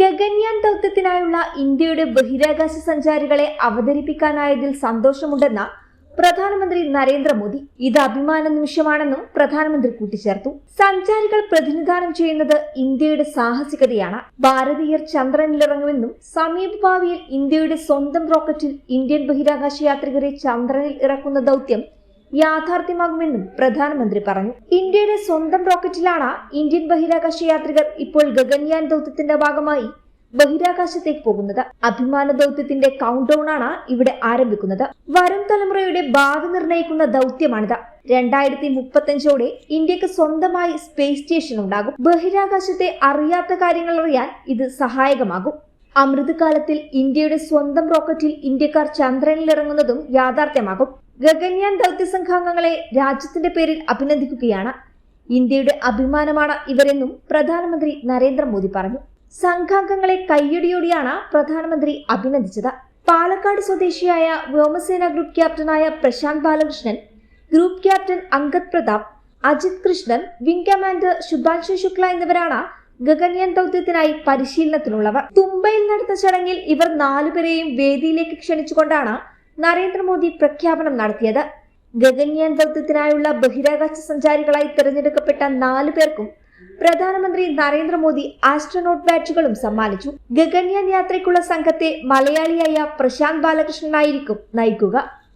ഗഗൻയാൻ ദൗത്യത്തിനായുള്ള ഇന്ത്യയുടെ ബഹിരാകാശ സഞ്ചാരികളെ അവതരിപ്പിക്കാനായതിൽ സന്തോഷമുണ്ടെന്ന പ്രധാനമന്ത്രി നരേന്ദ്രമോദി ഇത് അഭിമാന നിമിഷമാണെന്നും പ്രധാനമന്ത്രി കൂട്ടിച്ചേർത്തു. സഞ്ചാരികൾ പ്രതിനിധാനം ചെയ്യുന്നത് ഇന്ത്യയുടെ സാഹസികതയാണ്. ഭാരതീയർ ചന്ദ്രനിലിറങ്ങുമെന്നും സമീപഭാവിയിൽ ഇന്ത്യയുടെ സ്വന്തം റോക്കറ്റിൽ ഇന്ത്യൻ ബഹിരാകാശ യാത്രികരെ ചന്ദ്രനിൽ ഇറക്കുന്ന ദൗത്യം യാഥാർത്ഥ്യമാകുമെന്നും പ്രധാനമന്ത്രി പറഞ്ഞു. ഇന്ത്യയുടെ സ്വന്തം റോക്കറ്റിലാണ് ഇന്ത്യൻ ബഹിരാകാശ യാത്രികർ ഇപ്പോൾ ഗഗൻയാൻ ദൗത്യത്തിന്റെ ഭാഗമായി ബഹിരാകാശത്തേക്ക് പോകുന്നത്. അഭിമാന ദൗത്യത്തിന്റെ കൗണ്ട് ഡൗൺ ആണ് ഇവിടെ ആരംഭിക്കുന്നത്. വരും തലമുറയുടെ ഭാവി നിർണയിക്കുന്ന ദൗത്യമാണിത്. രണ്ടായിരത്തി മുപ്പത്തഞ്ചോടെ ഇന്ത്യയ്ക്ക് സ്വന്തമായി സ്പേസ് സ്റ്റേഷൻ ഉണ്ടാകും. ബഹിരാകാശത്തെ അറിയാത്ത കാര്യങ്ങൾ അറിയാൻ ഇത് സഹായകമാകും. അമൃതകാലത്തിൽ ഇന്ത്യയുടെ സ്വന്തം റോക്കറ്റിൽ ഇന്ത്യക്കാർ ചന്ദ്രനിൽ ഇറങ്ങുന്നതും യാഥാർത്ഥ്യമാകും. ഗഗൻയാൻ ദൗത്യ സംഘാംഗങ്ങളെ രാജ്യത്തിന്റെ പേരിൽ അഭിനന്ദിക്കുകയാണ്. ഇന്ത്യയുടെ അഭിമാനമാണ് ഇവരെന്നും പ്രധാനമന്ത്രി നരേന്ദ്രമോദി പറഞ്ഞു. സംഘാംഗങ്ങളെ കയ്യടിയോടെയാണ് പ്രധാനമന്ത്രി അഭിനന്ദിച്ചത്. പാലക്കാട് സ്വദേശിയായ വ്യോമസേന group ക്യാപ്റ്റനായ Prashanth Balakrishnan group captain Angad Pratap Ajith Krishnan wing commander Shubhanshu Shukla എന്നിവരാണ് ഗഗൻയാൻ ദൗത്യത്തിനായി പരിശീലനത്തിനുള്ളവർ. തുമ്പയിൽ നടന്ന ചടങ്ങിൽ ഇവർ നാലുപേരെയും വേദിയിലേക്ക് ക്ഷണിച്ചുകൊണ്ടാണ് നരേന്ദ്രമോദി പ്രഖ്യാപനം നടത്തിയത്. ഗഗൻയാൻ ദൗത്യത്തിനായുള്ള ബഹിരാകാശ സഞ്ചാരികളായി തിരഞ്ഞെടുക്കപ്പെട്ട നാലു പേർക്കും പ്രധാനമന്ത്രി നരേന്ദ്രമോദി ആസ്ട്രോനോട്ട് ബാഡ്ജുകളും സമ്മാനിച്ചു. ഗഗൻയാൻ യാത്രയ്ക്കുള്ള സംഘത്തെ മലയാളിയായ പ്രശാന്ത് ബാലകൃഷ്ണനായിരിക്കും നയിക്കുക.